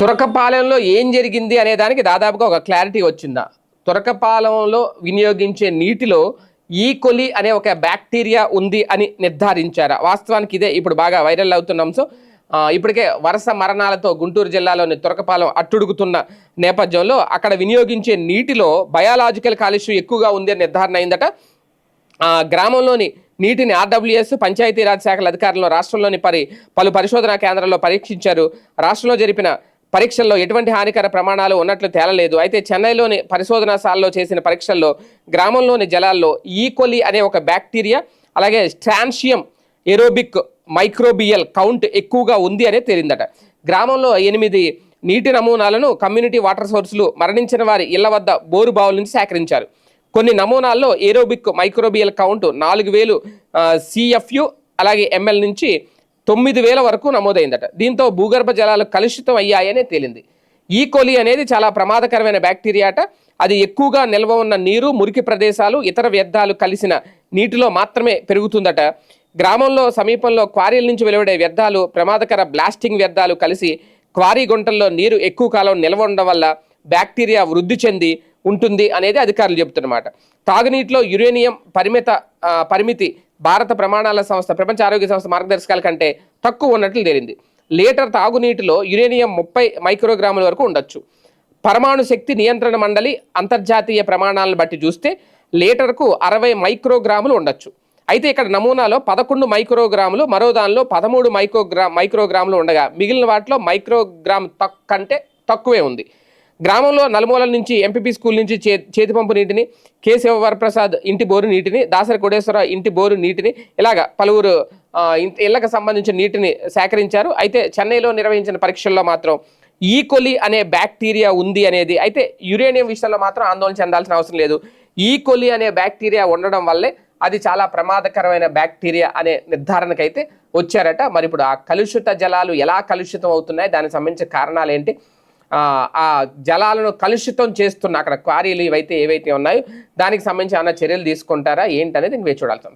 తురకపాలెంలో ఏం జరిగింది అనే దానికి దాదాపుగా ఒక క్లారిటీ వచ్చిందా? తురకపాలెంలో వినియోగించే నీటిలో ఈ కొలి అనే ఒక బ్యాక్టీరియా ఉంది అని నిర్ధారించారా? వాస్తవానికి ఇదే ఇప్పుడు బాగా వైరల్ అవుతున్న అంశం. ఇప్పటికే వరుస మరణాలతో గుంటూరు జిల్లాలోని తురకపాలెం అట్టుడుగుతున్న నేపథ్యంలో అక్కడ వినియోగించే నీటిలో బయాలజికల్ కాలుష్యం ఎక్కువగా ఉంది అని నిర్ధారణ అయిందట. గ్రామంలోని నీటిని ఆర్డబ్ల్యూఎస్ పంచాయతీరాజ్ శాఖల అధికారులు రాష్ట్రంలోని పరి పలు పరిశోధనా కేంద్రాల్లో పరీక్షించారు. రాష్ట్రంలో జరిపిన పరీక్షల్లో ఎటువంటి హానికర ప్రమాణాలు ఉన్నట్లు తేలలేదు. అయితే చెన్నైలోని పరిశోధనాశాలలో చేసిన పరీక్షల్లో గ్రామంలోని జలాల్లో ఈకొలి అనే ఒక బ్యాక్టీరియా అలాగే స్ట్రాన్షియం ఎరోబిక్ మైక్రోబియల్ కౌంట్ ఎక్కువగా ఉంది అనే తేలిందట. గ్రామంలో ఎనిమిది నీటి నమూనాలను కమ్యూనిటీ వాటర్ సోర్సులు మరణించిన వారి ఇళ్ళ వద్ద బోరు బావుల నుంచి సేకరించారు. కొన్ని నమూనాల్లో ఏరోబిక్ మైక్రోబియల్ కౌంట్ నాలుగు వేలు సిఎఫ్యు అలాగే ఎంఎల్ నుంచి తొమ్మిది వేల వరకు నమోదైందట. దీంతో భూగర్భ జలాలు కలుషితం అయ్యాయనే తేలింది. ఈ కొలి అనేది చాలా ప్రమాదకరమైన బ్యాక్టీరియా అట. అది ఎక్కువగా నిల్వ ఉన్న నీరు మురికి ప్రదేశాలు ఇతర వ్యర్థాలు కలిసిన నీటిలో మాత్రమే పెరుగుతుందట. గ్రామంలో సమీపంలో క్వారీల నుంచి వెలువడే వ్యర్థాలు ప్రమాదకర బ్లాస్టింగ్ వ్యర్థాలు కలిసి క్వారీ గుంటల్లో నీరు ఎక్కువ కాలం నిల్వ ఉండడం వల్ల బ్యాక్టీరియా వృద్ధి చెంది ఉంటుంది అనేది అధికారులు చెబుతున్నమాట. తాగునీటిలో యురేనియం పరిమిత పరిమితి భారత ప్రమాణాల సంస్థ ప్రపంచ ఆరోగ్య సంస్థ మార్గదర్శకాల కంటే తక్కువ ఉన్నట్లు తేలింది. లీటర్ తాగునీటిలో యురేనియం ముప్పై మైక్రోగ్రాముల వరకు ఉండొచ్చు. పరమాణు శక్తి నియంత్రణ మండలి అంతర్జాతీయ ప్రమాణాలను బట్టి చూస్తే లీటర్కు అరవై మైక్రోగ్రాములు ఉండొచ్చు. అయితే ఇక్కడ నమూనాలో పదకొండు మైక్రోగ్రాములు మరో దానిలో పదమూడు మైక్రోగ్రా మైక్రోగ్రాములు ఉండగా మిగిలిన వాటిలో మైక్రోగ్రామ్ తక్ కంటే తక్కువే ఉంది. గ్రామంలో నలుమూలల నుంచి ఎంపీపీ స్కూల్ నుంచి చే చేతి పంపు నీటిని కె శివవరప్రసాద్ ఇంటి బోరు నీటిని దాసరి కోటేశ్వర ఇంటి బోరు నీటిని ఇలాగ పలువురు ఇంటి ఇళ్ళకు సంబంధించిన నీటిని సేకరించారు. అయితే చెన్నైలో నిర్వహించిన పరీక్షల్లో మాత్రం ఈ కొలి అనే బ్యాక్టీరియా ఉంది అనేది అయితే యురేనియం విషయంలో మాత్రం ఆందోళన చెందాల్సిన అవసరం లేదు. ఈ కొలి అనే బ్యాక్టీరియా ఉండడం వల్లే అది చాలా ప్రమాదకరమైన బ్యాక్టీరియా అనే నిర్ధారణకైతే వచ్చారట. మరి ఇప్పుడు ఆ కలుషిత జలాలు ఎలా కలుషితం అవుతున్నాయి దానికి సంబంధించిన కారణాలు ఏంటి ఆ, జలాలను కలుషితం చేస్తున్న అక్కడ క్వారీలు ఇవైతే ఏవైతే ఉన్నాయో దానికి సంబంధించి ఏమైనా చర్యలు తీసుకుంటారా? ఏంటనేది ఇంక వేచి చూడాల్సిన